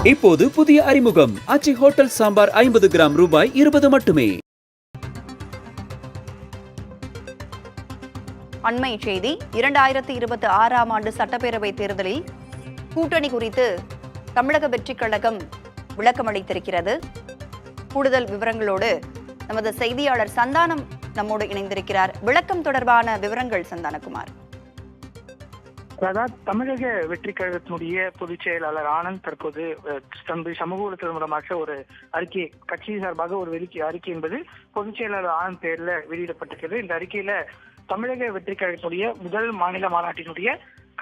இப்போது புதிய அறிமுகம். அச்சி ஹோட்டல் சாம்பார் ஐம்பது கிராம் ரூபாய் இருபது மட்டுமே. அண்மை செய்தி இரண்டாயிரத்தி இருபத்தி ஆறாம் ஆண்டு சட்டப்பேரவை தேர்தலில் கூட்டணி குறித்து தமிழக வெற்றிக் கழகம் விளக்கமளித்திருக்கிறது கூடுதல் விவரங்களோடு நமது செய்தியாளர் சந்தானம் நம்மோடு இணைந்திருக்கிறார். விளக்கம் தொடர்பான விவரங்கள் சந்தானகுமார். அதாவது தமிழக வெற்றி கழகத்தினுடைய பொதுச் செயலாளர் ஆனந்த் தற்போது அஹ், சமூக ஊடகத்தின் மூலமாக ஒரு அறிக்கை கட்சி சார்பாக ஒரு வெளிக்கை அறிக்கை என்பது பொதுச் செயலாளர் ஆனந்த் பெயர்ல வெளியிடப்பட்டிருக்கிறது. இந்த அறிக்கையில தமிழக வெற்றி கழகத்தினுடைய முதல் மாநில மாநாட்டினுடைய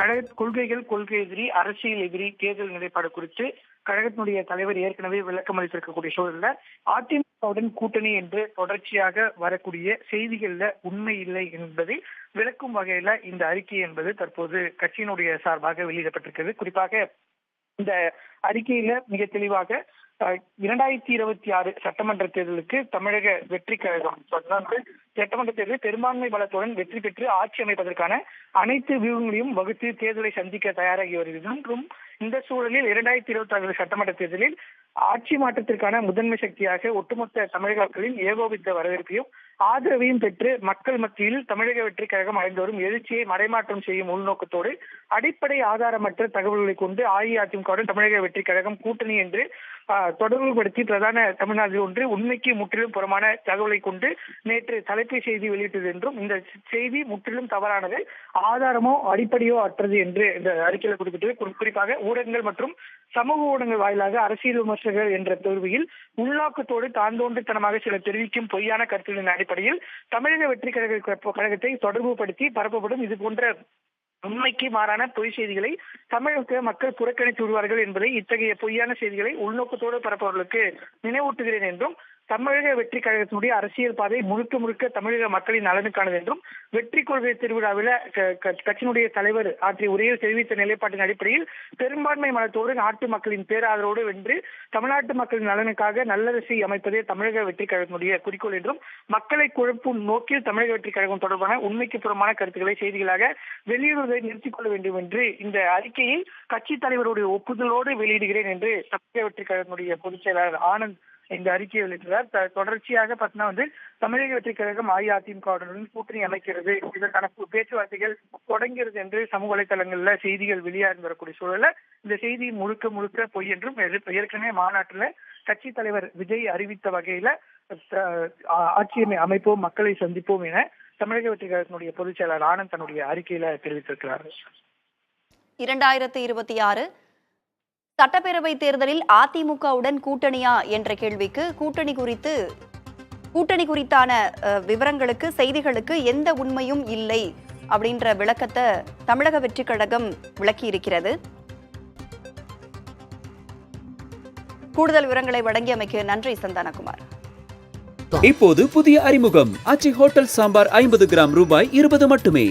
கழக கொள்கைகள் கொள்கை எதிரி அரசியல் எதிரி தேர்தல் நிலைப்பாடு குறித்து கழகத்தினுடைய தலைவர் ஏற்கனவே விளக்கம் அளித்திருக்கக்கூடிய சூழல்ல அதிமுகவுடன் கூட்டணி என்று தொடர்ச்சியாக வரக்கூடிய செய்திகள்ல உண்மை இல்லை என்பதை விளக்கும் வகையில இந்த அறிக்கை என்பது தற்போது கட்சியினுடைய சார்பாக வெளியிடப்பட்டிருக்கிறது. குறிப்பாக இந்த அறிக்கையில மிக தெளிவாக இரண்டாயிரத்தி இருபத்தி ஆறு சட்டமன்ற தேர்தலுக்கு தமிழக வெற்றி கழகம் அதாவது சட்டமன்ற தேர்தலில் பெரும்பான்மை பலத்துடன் வெற்றி பெற்று ஆட்சி அமைப்பதற்கான அனைத்து வியூகங்களையும் வகுத்து தேர்தலை சந்திக்க தயாராகி வருகிறது மற்றும் இந்த சூழலில் இரண்டாயிரத்தி இருபத்தி ஆறு சட்டமன்ற தேர்தலில் ஆட்சி மாற்றத்திற்கான முதன்மை சக்தியாக ஒட்டுமொத்த தமிழக மக்களின் ஏகோபித்த வரவேற்பையும் ஆதரவையும் பெற்று மக்கள் மத்தியில் தமிழக வெற்றி கழகம் அடைந்து வரும் எழுச்சியை மறைமாற்றம் செய்யும் உள்நோக்கத்தோடு அடிப்படை ஆதாரமற்ற தகவல்களை கொண்டு அஇஅதிமுகவுடன் தமிழக வெற்றி கழகம் கூட்டணி என்று தொடர்புபடுத்தி பிரதான தமிழ்நாடு ஒன்று உண்மைக்கு முற்றிலும் புறமான தகவலை கொண்டு நேற்று தலைப்பு செய்தி வெளியிட்டது என்றும் இந்த செய்தி முற்றிலும் தவறானது ஆதாரமோ அடிப்படையோ அற்றது என்று இந்த அறிக்கையில் குறிப்பிட்டது. குறிப்பாக ஊடகங்கள் மற்றும் சமூக ஊடகங்கள் வாயிலாக அரசியல் விமர்சகர்கள் என்ற தோல்வியில் உள்நோக்கத்தோடு தாந்தோன்றித்தனமாக சில தெரிவிக்கும் பொய்யான கருத்துகளின் அடிப்படையில் தமிழக வெற்றி கழக கழகத்தை தொடர்புபடுத்தி பரப்பப்படும். இது போன்ற உண்மைக்கு மாறான பொய் செய்திகளை தமிழக மக்கள் புறக்கணித்து விடுவார்கள் என்பதை இத்தகைய பொய்யான செய்திகளை உள்நோக்கத்தோடு பரப்பவர்களுக்கு நினைவூட்டுகிறேன் என்றும் தமிழக வெற்றி கழகத்தினுடைய அரசியல் பாதை முழுக்க முழுக்க தமிழக மக்களின் நலனுக்கானது என்றும் வெற்றி கொள்கை திருவிழாவில் கட்சியினுடைய தலைவர் ஆற்றிய உரையில் தெரிவித்த நிலைப்பாட்டின் அடிப்படையில் பெரும்பான்மை மனத்தோடு நாட்டு மக்களின் பேராதரவோடு வென்று தமிழ்நாட்டு மக்களின் நலனுக்காக நல்லரசை அமைப்பதே தமிழக வெற்றி கழகத்தினுடைய குறிக்கோள் என்றும் மக்களை குழப்பும் நோக்கில் தமிழக வெற்றி கழகம் தொடர்பான உண்மைக்கு புறமான கருத்துக்களை செய்திகளாக வெளியிடுவதை நிறுத்திக் கொள்ள வேண்டும் என்று இந்த அறிக்கையை கட்சி தலைவருடைய ஒப்புதலோடு வெளியிடுகிறேன் என்று தமிழக வெற்றி கழகத்தினுடைய பொதுச் செயலாளர் ஆனந்த் இந்த அறிக்கையை வெளியிட்டார் த- தொடர்ச்சியாக பார்த்தீங்கன்னா வந்து தமிழக வெற்றி கழகம் அஇஅதிமுகவுடன் கூட்டணி அமைக்கிறது. இதற்கான பு- பேச்சுவார்த்தைகள் தொடங்கிறது என்று சமூக வலைதளங்கள்ல செய்திகள் வெளியாகி வரக்கூடிய சூழல்ல இந்த செய்தி முழுக்க முழுக்க பொய் என்றும் ஏற்கனவே மாநாட்டுல கட்சி தலைவர் விஜய் அறிவித்த வகையில ஆட்சியமை ஆட்சி அமைப்போம் மக்களை சந்திப்போம் என தமிழக வெற்றி கழகத்தினுடைய பொதுச் செயலாளர் ஆனந்த் தன்னுடைய அறிக்கையில தெரிவித்திருக்கிறார். இரண்டாயிரத்தி இருபத்தி ஆறு சட்டப்பேரவை தேர்தலில் அதிமுகவுடன் கூட்டணியா என்ற கேள்விக்கு கூட்டணி குறித்து கூட்டணி குறித்தான விவரங்களுக்கு செய்திகளுக்கு எந்த உண்மையும் இல்லை அப்படின்ற விளக்கத்தை தமிழக வெற்றி கழகம் விளக்கி இருக்கிறது கூடுதல் விவரங்களை வழங்கியமைக்கு நன்றி சந்தானகுமார். இப்போது புதிய அறிமுகம். அச்சி ஹோட்டல் சாம்பார் ஐம்பது கிராம் ரூபாய் இருபது மட்டுமே.